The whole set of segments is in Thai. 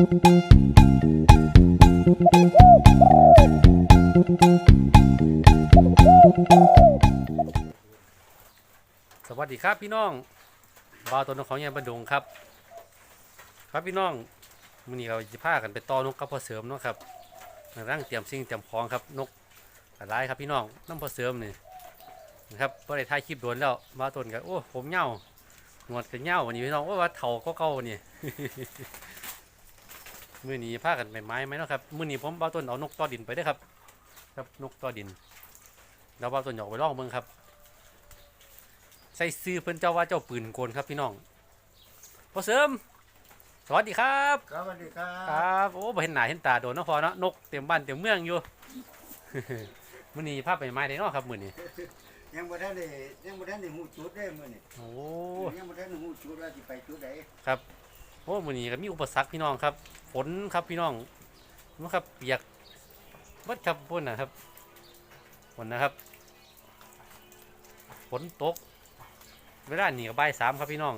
สวัสดีครับพี่น้องบาวต้นกของยายบันดงครับ ครับพี่น้องมื้อนี้เราจะพากันไปต่อนกกับพ่อเสริมเนาะครับร่างเตรียมสิ่งเตรียมของครับนกหลายครับพี่น้องน้ำพ่อเสริมนี่นะครับบ่ได้ถ่ายคลิปโดนแล้วบาวต้นก็โอ้ผมเหย้าหนวดก็เหย้าวันนี้พี่น้องโอ้ว่าเฒ่าก็เก่านี่ มื้อนี้พากันไปไม้ไหมเนาะครับมื้อนี้ผมบ่าวต้นเอานกต่อดินไปเด้อครับ ครับนกต่อดินแล้วบ่าวต้นอยากไปลองเบิ่งครับ ใส่ซื้อเพิ่นเจ้าว่าเจ้าปืนกลครับพี่น้องพ่อเสริม สวัสดีครับครับสวัสดีครัครับบโอ้บ่เห็นหน้าเห็นตาโดนเนาะพอเนาะนกเต็มบ้านเต็มเมืองอยู่ มื้อนี้พาไปไม้ได้เนาะครับมื้อนี้ยังบ่ทันได้ยังบ่ทันได้ฮู้จุดได้มื้อนี้โอ้ ยังบ่ทันได้ฮู้จุดว่าสิไปจุดใดโอ้มือนี้ก็มีอุปสรรคพี่น้องครับฝนครับพี่น้องนะครับเปียกเบิดครับพ่นนะครับฝนนะครับฝนตก เวลาหนีก็บ่ายสามครับพี่น้อง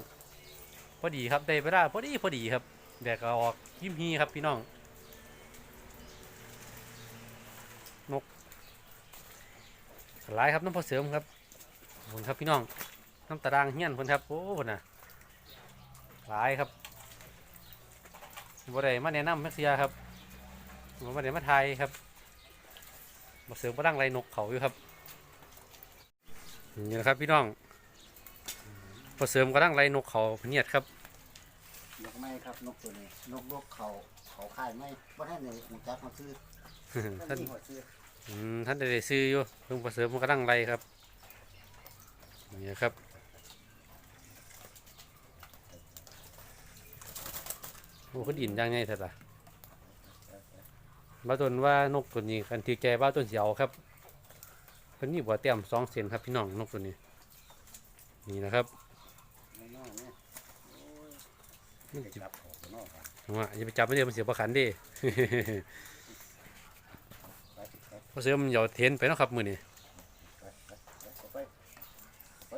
พอดีครับได้เวลาพอดีพอดีครับแดดก็ออกยิ้มฮีครับพี่น้องนกหลายครับน้ำพอเสริมครับขอบคุณครับพี่น้องน้ำตารางเฮี้ยนคนครับโอ้คนน่ะหลายครับ บ่ได้มาแนะนำแม็กเซียครับบ่ได้มาไทยครับมาเสริมมาดังไรนกเขาอยู่ครับนี่นะครับพี่น้องพอเสริมก็ดังไรนกเขาพะเนียดครับนกไม้ครับนกตัวนี้นกนกเขาเขาค่ายไม้บ่ทันได้ฮู้จักมาซื้อท่าท่านนมีหัวซื้ออืมท่านได้ซื้ออยู่เพิ่งพอเสริมมันก็ดังไรครับนี่นะครับ โอ้ขึ้นอินยังไงเถอะล่ะบ้าต้นว่านกตัวนี้กันถือใจบ้าต้นเสียวครับเพิ่นมีบัวเตี้ยมสองเซนครับพี่น้องนกตัวนี้ นี่นะครับน้อยๆนี่โอ้ยมันไปจิบจับเขาข้างนอกครับว่าอย่าไปจับมันเดียวมันเสียประคันเดิไปไปเพราะเสือมันเหยาเทนไปเนาะครับมือนี้ไปไปไป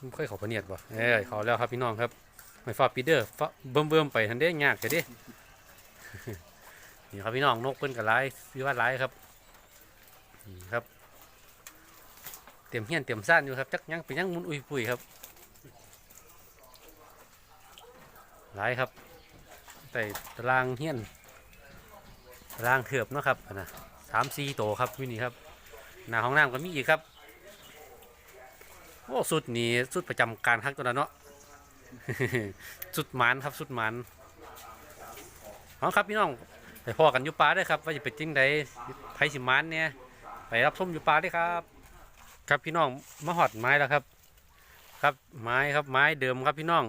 มันค่อยเขาพะเนียดบ่เอ้ยเขาแล้วครับพี่น้องครับ ไม่ฟ้าปีเดอร์เบิ่มเบิ่มๆไปทันเด้ยากแต่เด้นี่ครับพี่น้องนกเพิ่นกับไล่ซื้อว่าไล่ครับนี่ครับ เตรียมเฮียนเตรียมซ่านอยู่ครับจักยังไปยังมุนอุ้ยปุยครับไล่ครับแต่ตารางเฮียนตารางเถือบเนาะครับนะสามสี่โตครับวินี่ครับหน้าห้องน้ำก็มีอีกครับโอ้สุดนี่สุดประจำการครับตัวนั้นเนาะ สุดหมันครับสุดหมันเอาครับพี่น้องไปพอกันอยู่ป่าได้อครับ ว่าจะเป็นจริงใดไผสิหมันเนี่ยไปรับชมอยู่ป่าได้อครับ ครับพี่น้องมาหอดไม้แล้วครับ ครับไม้ครับไม้เดิมครับพี่น้อง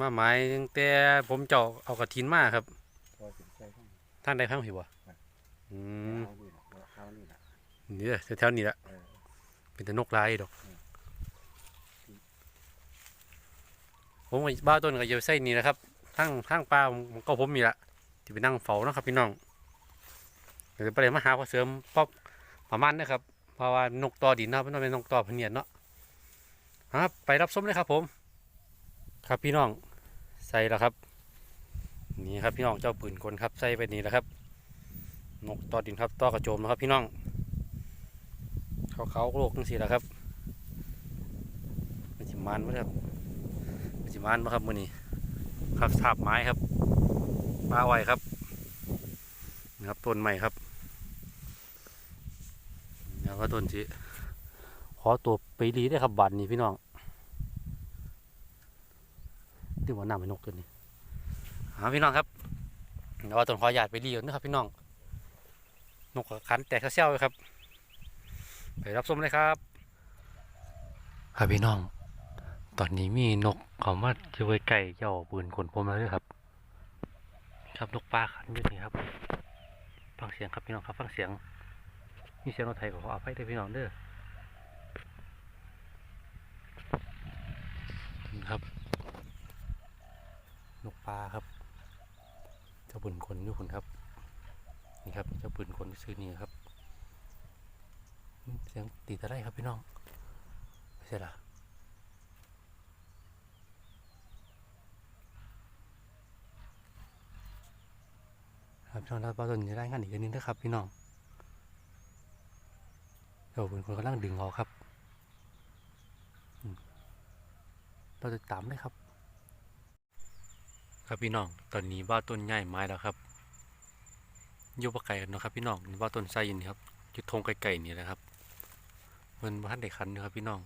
มาไม้ตั้งแต่ผมเจาะเอากระถินมาครับพอสิใส่ข้างท่านใดพังผิวอะอืมเอานี่ล่ะเอานี่ล่ะนี่แหละแถวๆนี้แหละเออเป็นแต่นกลายดอก อืม ผมกับบ้าต้นก็จะใส่นี่นะครับทั้งทั้งปลาผมก็ผมมีละที่ไปนั่งเฝ้าเนาะครับพี่น้องเดี๋ยวไปเลยมาหาพอเสริมป๊อบประมาณนะครับเพราะว่านกต่อดินเนาะไม่ต้องเป็นนกต่อพเนียดเนาะครับไปรับส้มเลยครับผม ครับพี่น้องใส่แล้วครับ นี่ครับพี่น้องเจ้าปืนกลครับใส่ไปนี่แหละครับ นกต่อดินครับต่อกระโจมนะครับพี่น้องเขาเขาโลกจังสิแหละครับมันสิมันไหมครับ สิมันไหมครับมือนี้ครับสาบไม้ครับปลาไว้ครับนี่ครับต้นใหม่ครับแล้วก็ต้นสิขอตัวไปรีได้ครับบันนี้พี่น้องที่ว่าน้ำเป็นนกตัวนี้หาพี่น้องครับเดี๋ยวว่าต้นขอหยาดไปรีก่อนนะครับพี่น้องนกขันแตกเซี่ยวเลยครับไปรับชมเลยครับครับพี่น้อง ตอนนี้มีนกเขามาจะไว้ไก่เจ้าปืนขนพรมแล้วด้วยครับ ครับนกปลาขันอยู่นี่ครับ ฟังเสียงครับพี่น้องครับฟังเสียง มีเสียงรถไทยขออภัยด้วยพี่น้องเด้อนี่ครับ นกปลาครับ เจ้าปืนขนอยู่คนครับ นี่ครับเจ้าปืนขนซื้อนี่ครับ เสียงตีตะไลครับพี่น้องไม่ใช่ละ พี่น้องแล้วบาต้นจะได้งานอีกอันหนึงนะครับพี่น้องเดี๋ยวเป็นคนกำลังดึงเอาครับ เราจะตามเลยครับ ครับพี่น้อง ตอนนี้บ้าต้นใหญ่ไม้แล้วครับอยู่ปะไก่กันนะครับ พี่น้องนี่บ้าต้นไส้ยินครับอยู่ทงไก่ๆนี่แหละครับมันบ้านเด็กคันอยู่ครับพี่น้อง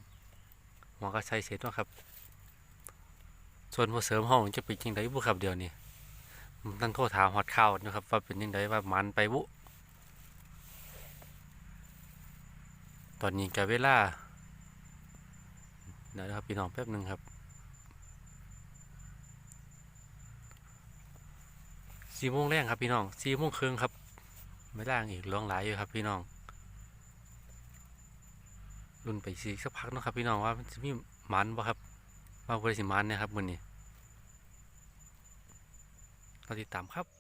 หมอก็ใช้เสร็จแล้วครับ ส่วนพอเสริมห้องจะเป็นยังไงบุครับเดียวนี้ นั่นโทษถามฮอดข้าวนะครับ ว่าเป็นยังไงว่ามันไปบุตอนนี้กเวลาเดี๋ยวนะครับพี่น้องแป๊บหนึ่งครับสี่โมงแรงครับพี่น้องสี่โมงครึ่งครับ ไม่ล่างอีกล่วงหลายอยู่ครับพี่น้องรุนไปสีสักพักนะครับพี่น้องว่ามันจะมีหมันบ่ครับว่าบริสิมันเนี่ยครับมือนี้ ราติดตามครับ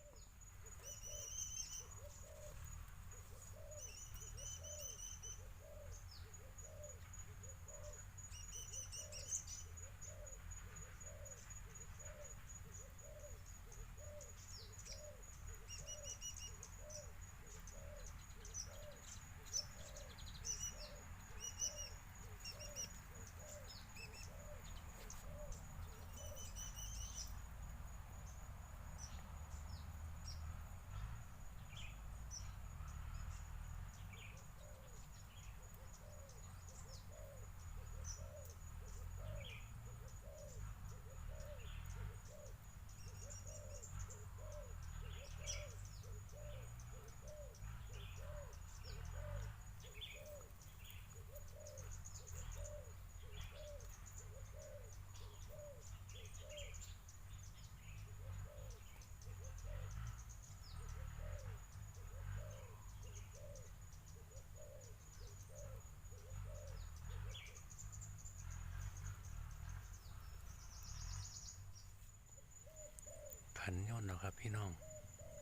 ขันย่นแล้วครับ พี่น้อง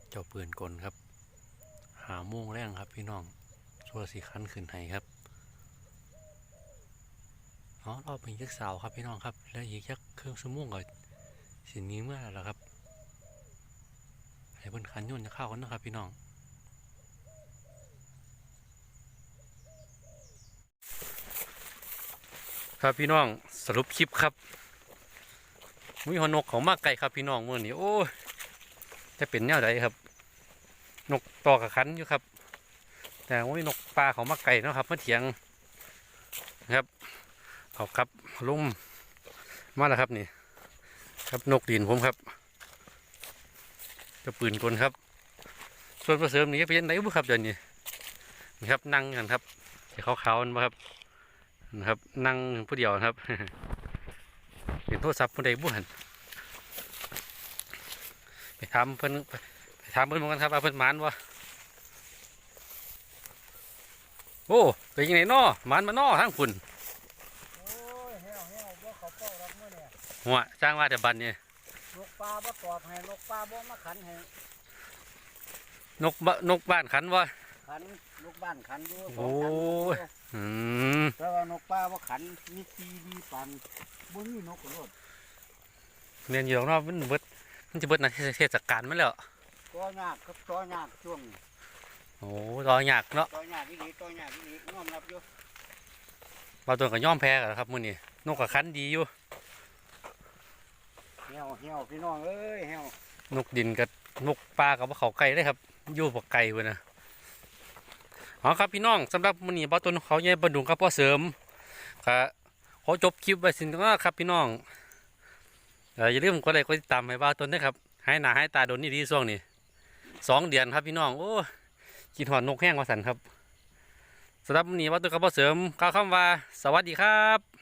เจ้าปืนกลครับ หาโม่งแรงครับ พี่น้องชัวสีคันขึ้นให้ครับอ๋อรอบเป็นยักษ์สาวครับพี่น้องครับ แล้วอีกยักเครื่องสมุงกับสินนี้เมื่อแล้วครับให้เพิ่นขันย่นจะเข้ากันนะครับ พี่น้องครับพี่น้องสรุปคลิปครับ มีหอนกเขามากไก่ครับพี่น้องเมื่อนี้โอ้ยจะเป็นแนวใดครับ นกต่อกับขันอยู่ครับ แต่ว่านกปลาเขามากไก่นะครับมาเถียงนะครับเขาครับลุ่มมาแล้วครับนี่ ครับนกดินผมครับจะปืนกลครับ ส่วนผสมนี้เป็นไหนบุครับเดี๋ยวนี้นี่ครับนั่งกันครับสีขาวๆนั่นบ่ครับนะครับ นั่งผู้เดียวครับ เป็นโทรศัพท์ผู้ใดบุหันไปถามเพิ่นไปถามเพิ่นเหมือนกันครับว่าเพิ่นหมานวะโอ้เป็นยังไงน้อหมานมาน้อทั้งคุณโอ้ยแห้วแห้วบ่เขาเป้ารับมื้อเนี่ยหัวจ้างว่าแต่บันเนี่ยนกปลาบ่ตอบให้นกปลาบ่มาขันให้นกบะนกบ้านขันวะ ขันนกบ้านขันอยู่สโอ้องขันยอืมแต่ว่านกปลาบ่ขันมีทีดีปันบ่มีนกกระโดดเรียนอยู่ตรงนอกมันเบิดมันจะเบิดนะเทศกาลมาแล้วตัวยากครับตัวยากช่วงนี้โอ้รอยากเนาะตัวยากอีหลีตัวยากอีหลียอมรับอยู่บางตัวก็ย่อมแพ้กันครับมื้อนี้นกกับขันดีอยู่แห้วแห้วพี่น้องเอ้ยแห้วนกดินกับนกปลากับเขาไก่เลยครับอยู่บ่ไก่เว้ยนะ อ๋อครับพี่น้องสำหรับมื้อนี้บ่าวต้นเขาใหญ่บรรดุงครับพ่อเสริมครับขอจบคลิปไว้สินก็ครับพี่น้องอ่ออย่าลืมกดไลค์กดติดตามให้บ่าวต้นด้วยครับให้หน้าให้ตาโดนนี่ดีช่วงนี้สองเดือนครับพี่น้องโอ้กินหอนนกแห้งว่าสันครับสำหรับมื้อนี้บ่าวต้นครับพ่อเสริมกล่าวคำว่า สวัสดีครับ